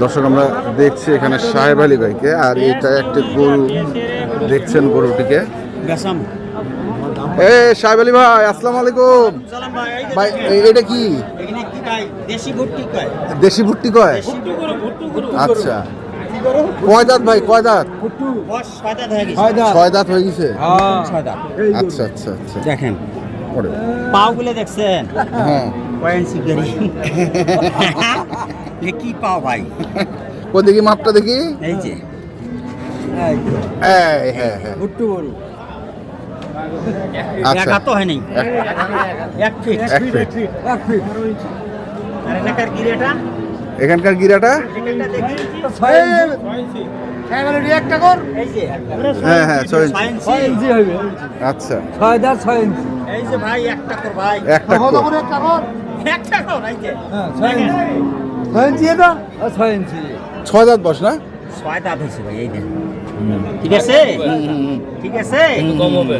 দর্শক আমরা দেখছি এখানে সাহেব আলী ভাইকে আর এটা একটা গরু দেখছেন গরুটিকে। এ সাহেব আলী ভাই আসসালামু আলাইকুম। ভাই এটা কি? এখানে কি ভাই দেশি ভুট্টি কয়? আচ্ছা। কয় দাঁত ভাই কয় দাঁত? হয়ে গেছে। ছয় দাঁত। হয়ে গেছে? আচ্ছা আচ্ছা আচ্ছা। দেখেন। ওরে, পাও গুলো দেখছেন? হ্যাঁ। কি পাও ভাই? কই দেখি মাপটা দেখি? এই যে। এই হ্যাঁ হ্যাঁ। ভুট্টু গরু আচ্ছা। তো হয় নাই। এক- এক ফিট। এক ফিট। আর এলাকার গিরেটা? এখানকার গিরাটা? দেখি। এই যে। হ্যাঁ হ্যাঁ ছয় ইঞ্চি। আচ্ছা। ছয় ছয় ইঞ্চি। এই যে ভাই একটা কর ভাই। একটা তো। একটা কর এই যে। হ্যাঁ ছয় ইঞ্চি। এটা? আর ছয় ইঞ্চি। ছয় দাঁত বস না? ছয় দাঁত হয়েছে ভাই এই ঠিক আছে? ঠিক আছে? কম হবে।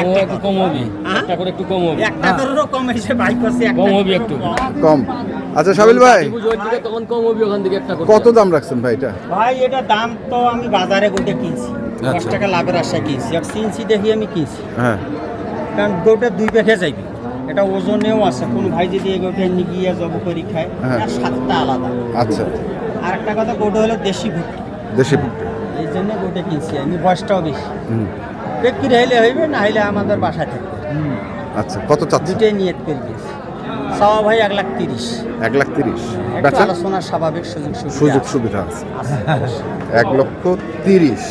একটা একটু কম হবে। হ্যাঁ? একটা করে একটু কম হবে। একটা করেরও কম হয়েছে ভাই করছে কম হবে একটু। কম। আচ্ছা সাবিল ভাই। তখন কম হবে ওখান থেকে একটা কত দাম রাখছেন ভাই এটা? ভাই এটা দাম তো আমি বাজারে গোটে কিনছি। দশ আচ্ছা। টাকা লাভের আশা কিনছি। আর সিনসি দেখি আমি কিনছি। হ্যাঁ। কারণ গোটা দুই পেখে যাইবে। এটা ওজনেও আছে। কোন ভাই যদি এই গোটে নিয়ে গিয়ে জব করে খায় হ্যাঁ। তার স্বাদটা আলাদা। আচ্ছা। আর একটা কথা গোটা হলো দেশি ভুট্টি। দেশি ভুট্টি। এই জন্য গোটে কিনছি আমি বয়সটাও বেশি। বিক্রি হইলে হইবে না হইলে আমাদের বাসায় থাকবে। আচ্ছা কত চাচ্ছেন? দুটোই নিয়ত করে দিয়েছি। সাওয়া ভাই এক লাখ তিরিশ। এক লাখ তিরিশ। বেচা আলোচনার স্বাভাবিক সুযোগ সুযোগ সুবিধা আছে। আছে। এক লক্ষ তিরিশ।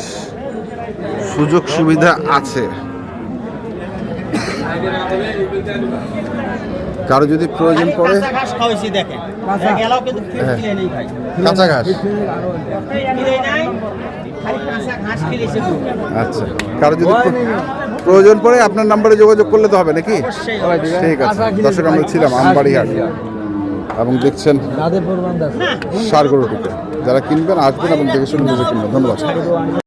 সুযোগ সুবিধা আছে। কারও যদি প্রয়োজন পড়ে কাঁচা ঘাস হ্যাঁ। কিনে নেই ভাই। কাঁচা ঘাস? ফিট কিনে নাই খালি কাঁচা ঘাস কিনেছে গরু। আচ্ছা। কারও যদি প্রয়োজন পড়ে আপনার নাম্বারে যোগাযোগ করলে তো হবে নাকি? ঠিক আছে। দর্শক আমরা ছিলাম আমবাড়িহাট এবং দেখছেন সার গরুটিকে যারা কিনবেন আসবেন এবং দেখে শুনে বুঝে কিনবেন। ধন্যবাদ।